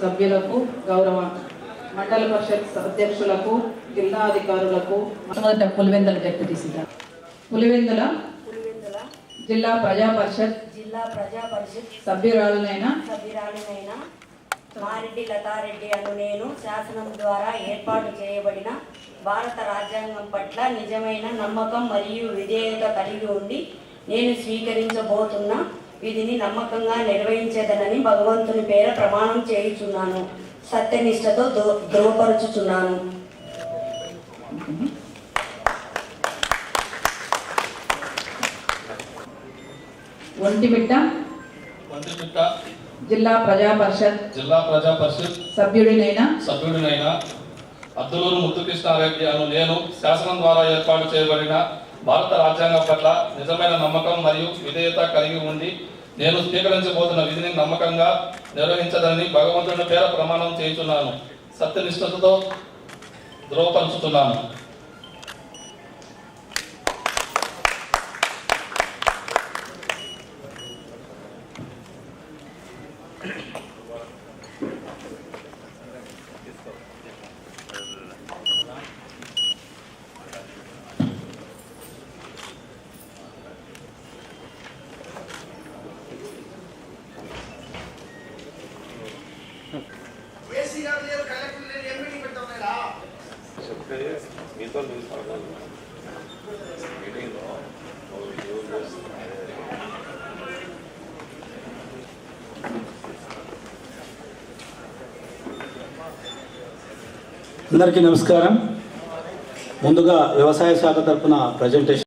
సభ్యులకు గౌరవ మండల పరిషత్ అధ్యక్షులకు జిల్లా అధికారులకు మొదట పులివెందుల డిప్యూటీసీ పులివెందుల పులివెందుల జిల్లా ప్రజా పరిషత్ జిల్లా ప్రజా పరిషత్ సభ్యురాలనైన సభ్యురాలినైన మారెడ్డి లతారెడ్డి అను నేను శాసనం ద్వారా ఏర్పాటు చేయబడిన భారత రాజ్యాంగం పట్ల నిజమైన నమ్మకం మరియు విధేయత కలిగి ఉండి నేను స్వీకరించబోతున్న విధిని నమ్మకంగా నిర్వహించేదనని భగవంతుని పేర ప్రమాణం చేయుచున్నాను. సత్యనిష్టతో ధృవపరుచుచున్నాను. ఒంటిమిట్ట మంత్రిపిట్ట జిల్లా ప్రజా పరిషత్ జిల్లా ప్రజా పరిషత్ సభ్యుడినైన? సభ్యుడినైన అద్దులూరు ముత్తుకృష్ణారెడ్డి అను నేను శాసనం ద్వారా ఏర్పాటు చేయబడిన భారత రాజ్యాంగం పట్ల నిజమైన నమ్మకం మరియు విధేయత కలిగి ఉండి నేను స్వీకరించబోతున్న విధిని నమ్మకంగా నిర్వహించదని భగవంతుని పేర ప్రమాణం చేయుచున్నాను. సత్యనిష్టతతో ధృవపరుచుతున్నాను ఏసీ చెప్తే మీతో మీటింగ్లో అందరికీ నమస్కారం. ముందుగా వ్యవసాయ శాఖ తరఫున ప్రజెంటేషన్